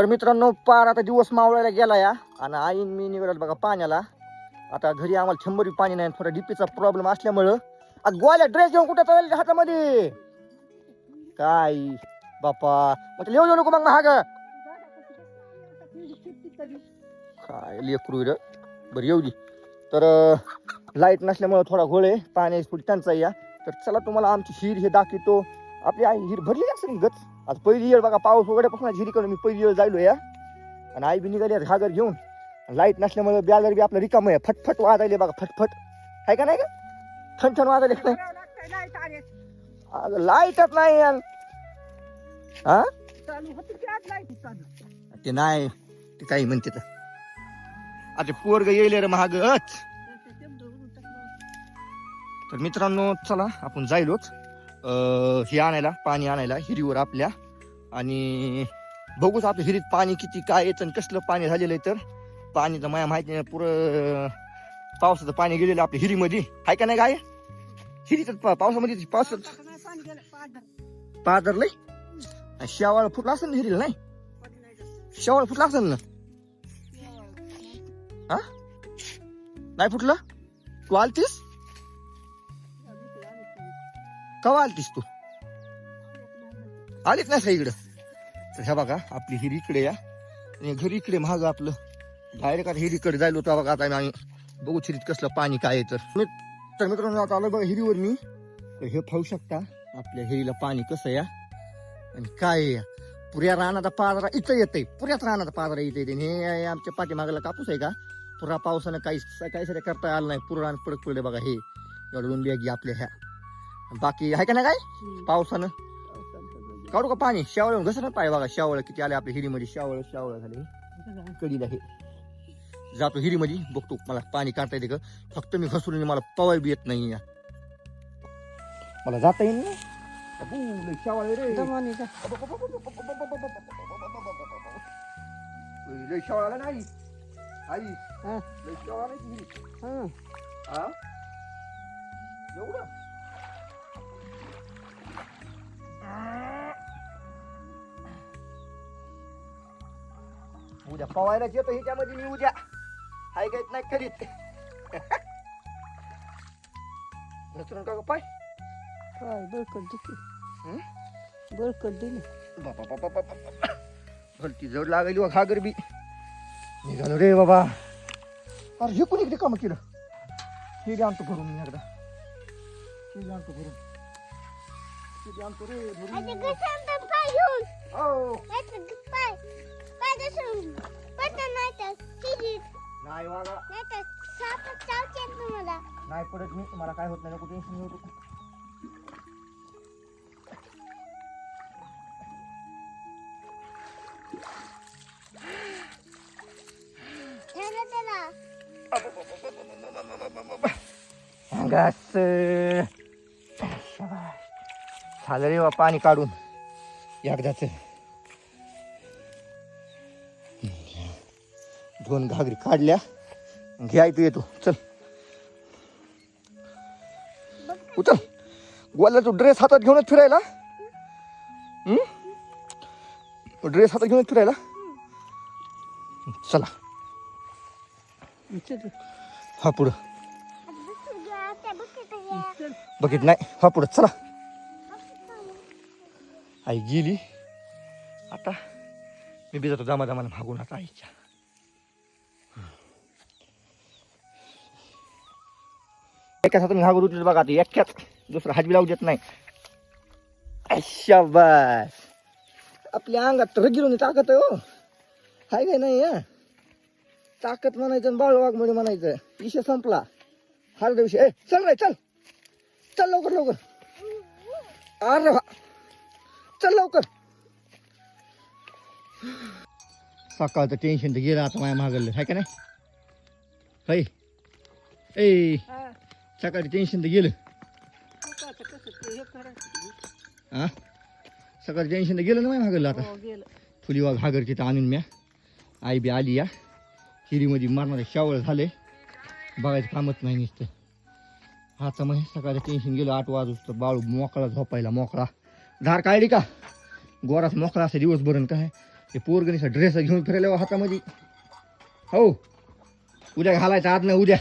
तर मित्रांनो पार आता दिवस मावळायला गेला या. आणि आईन मी निघाल बघा पाण्याला. आता घरी आम्हाला शंभर पाणी नाही थोडा डीपीचा प्रॉब्लेम असल्यामुळं. आज गोळ्या ड्रेस घेऊन कुठे चालेल हातामध्ये? काय? बापा मग लिहू येऊ नको मग महाग काय लेकरू र बरं येऊ दे. तर लाइट नसल्यामुळं थोडा घोळ आहे. पाण्याची थोडी टंचाई या तर चला तुम्हाला आमची हिर हे दाखवतो. आपली आई हिर भरली असेल गच आज पहिली वेळ बघा पाऊस वगैरेपासून हिरीकडे मी पहिली वेळ जायलो या आणि आई बी निघाली आज घागर घेऊन. लाइट नसल्यामुळे बॅलर बी आपलं रिकाम आहे. फटफट वाजायले बघा फटफट. आहे का नाही का छन छन वाजायले नाही? अगं, लाईटच नाही यार. हा? ते नाही ते काही म्हणते तर. आता पोरग येईल रे महागच तर मित्रांनो चला आपण जाईलोच हे आणायला पाणी आणायला हिरीवर आपल्या. आणि बघूच आपल्या हिरीत पाणी किती काय येतं आणि कसलं पाणी झालेलं आहे तर. पाणी तर मला माहिती नाही पुरं पावसाचं पाणी गेलेलं आपल्या हिरीमध्ये. आहे का नाही काय हिरीत पा- पावसामध्ये पावसात पादरलंय आणि शेवाळ फुटला असेल ना हिरीला नाही? शेवाळ फुटला असेल ना? हा? नाही फुटलं? तू आलतीस? कवा आलतीस तू? आलीच नाही इकडं? तर ह्या बघा आपली हिरी इकडे या. आणि घरी इकडे महाग आपलं. डायरेक्ट आता हिरीकडे जायलो होतो बघा आता आम्ही बघू हिरीत कसलं पाणी काय आहे तर. मी- तर मित्रांनो आता आलं बघा हिरीवर मी. तर हे पाहू शकता आपल्या हिरीला पाणी कसं या. आणि काय या. पुऱ्या रानाचा पाजरा इथं येतंय. पुऱ्याच रानाचा पाजरा इथं येते हे आमच्या पाठीमागाला कापूस आहे का? पुरा पावसानं काही काही सगळं करता आलं नाही. पुरा रान पडत पडले बघा हे. एवढं दोन बॅगी आपल्या ह्या. बाकी आहे का नाही काय पावसानं काढू का पाणी शावळ घसर पाय बघा शावळ किती आले आपल्या हिरीमध्ये शावळ शावळ झाले कडीला हे जातो हिरीमध्ये बघतो मला पाणी काढता येते का फक्त मी घसरून मला पवाय बी येत नाही या मला जाता येईल ना अबू, लय शावळ आहे रे लय शावळ आला नाही आई हा. शावळ. हा एवढं उद्या पवायलाच येतो ह्याच्यामध्ये मी उद्या. हाय काय नाही करीत नसरून का गं पाय? काय बळकट दिली हं? बळकट दिली. बापा बापा बापा बापा भलती जड लागली व घागर बी निघालो रे बाबा. अरे हे कोणी इकडे काम केलं? हे बी आणतो भरून मी एकदा. हे बी आणतो भरून. हे बी आणतो रे भरून. हो. नाही वागा नाही पडत मी. तुम्हाला काय होत नाही नको टेन्शन घेऊ झालं रे पाणी काढून. एकदाच. दोन घागरी काढल्या. घ्याय तू येतो. चल. उचल. गोल्याला तू ड्रेस हातात घेऊनच फिरायला. ड्रेस हातात घेऊनच फिरायला. चला. चल हा पुढं. बघित नाही. हा पुढं. चला. आई गेली. आता मी बी जातो जमा दामाला मागून आता आईच्या. एकाच हाताने घागरू उचलत बघा आता एक्यात दुसरा हात बी लावू देत नाही. शाबास. आपल्या अंगात रगिरून ताकद आहे हो. हाय काय नाही हा? ताकद म्हणायचं आणि बाळ वाघ म्हणायचं. विषय संपला. हार विषय. ए चल रे चल. चल लवकर लवकर. अरे वा. चल लवकर. सकाळचं टेन्शन तर गेलं आता माझ्या मागलं हाय का नाही? हाय. ए सकाळचं टेन्शन तर गेलं. हा सकाळचं टेन्शन तर गेलं ना माझ्या मागलं आता. गेलं. फुलीवा घागर तिथं आणून म्या. आई बी आली या. हिरीमध्ये मारणारे शावळ झाले बघायचं कामच नाही नुसतं. आता मग सकाळचं टेन्शन गेलं आठ वाजता बाळू मोकळा झोपायला मोकळा. धार काढली का? गोरास मोकळा असं दिवसभर आणि काय? ते पोरगणीचा ड्रेस घेऊन फिरायला हातामध्ये. हो. उद्या घालायचा आज ना उद्या.